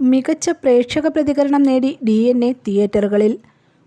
മികച്ച പ്രേക്ഷക പ്രതികരണം നേടി ഡി എൻ എ തിയേറ്ററുകളിൽ.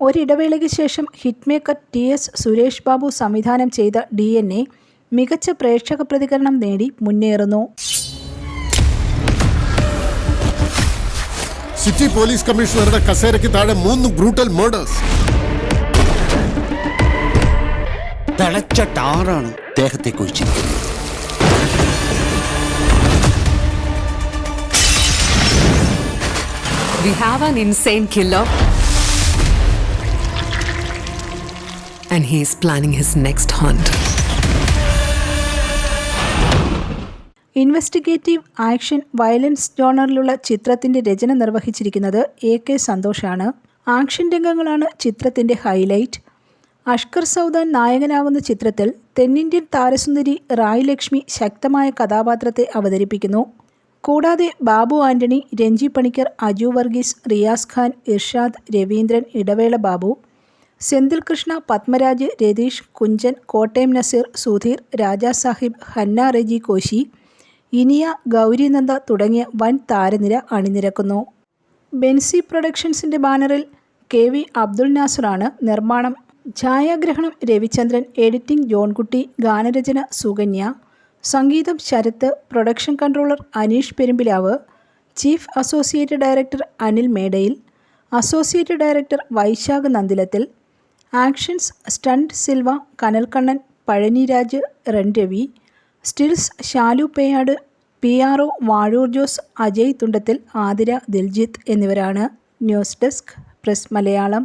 ഒരിടവേളയ്ക്ക് ശേഷം hitmaker T S Suresh Babu സംവിധാനം ചെയ്ത ഡി എൻ എ മികച്ച പ്രേക്ഷക പ്രതികരണം നേടി മുന്നേറുന്നു. സിറ്റി പോലീസ് കമ്മീഷണറുടെ കസേരയ്ക്ക് താഴെ മൂന്ന് ബ്രൂട്ടൽ മേഡേഴ്സ് തിളച്ച ടാറാണ് ദേഹത്തെ കുഴിച്ചിരിക്കുന്നത് We have an insane killer. And he is planning his next hunt. Investigative action violence ജോണറിലുള്ള ചിത്രത്തിന്റെ രചന നിർവഹിച്ചിരിക്കുന്നത് എ കെ സന്തോഷാണ് ആക്ഷൻ രംഗങ്ങളാണ് ചിത്രത്തിന്റെ ഹൈലൈറ്റ് അഷ്കർ സൗദാൻ നായകനാകുന്ന ചിത്രത്തിൽ തെന്നിന്ത്യൻ താരസുന്ദരി റായ് ലക്ഷ്മി ശക്തമായ കഥാപാത്രത്തെ അവതരിപ്പിക്കുന്നു കൂടാതെ ബാബു ആന്റണി രഞ്ജി പണിക്കർ അജു വർഗീസ് റിയാസ് ഖാൻ ഇർഷാദ് രവീന്ദ്രൻ ഇടവേള ബാബു സെന്തിൽ കൃഷ്ണ പത്മരാജ് രതീഷ് കുഞ്ചൻ കോട്ടയം നസീർ സുധീർ രാജാ സാഹിബ് ഹന്ന റെജി കോശി ഇനിയ ഗൗരിനന്ദ തുടങ്ങിയ വൻ താരനിര അണിനിരക്കുന്നു. ബെൻസി പ്രൊഡക്ഷൻസിന്റെ ബാനറിൽ കെ വി അബ്ദുൾ നാസറാണ് നിർമ്മാണം. ഛായാഗ്രഹണം രവിചന്ദ്രൻ എഡിറ്റിംഗ് ജോൺകുട്ടി ഗാനരചന സുകന്യ. സംഗീതം Sarath production controller Aneesh Perumbilavu chief associate director Anil Madayil associate director Vaishakh Nandilathil actions stunt Silva Kanalkannan Palaniraj Ranravi stills Shalu Peyad P R O Vazhoor Jose Ajay Thundathil Athira Diljith എന്നിവരാണ് news desk press Malayalam.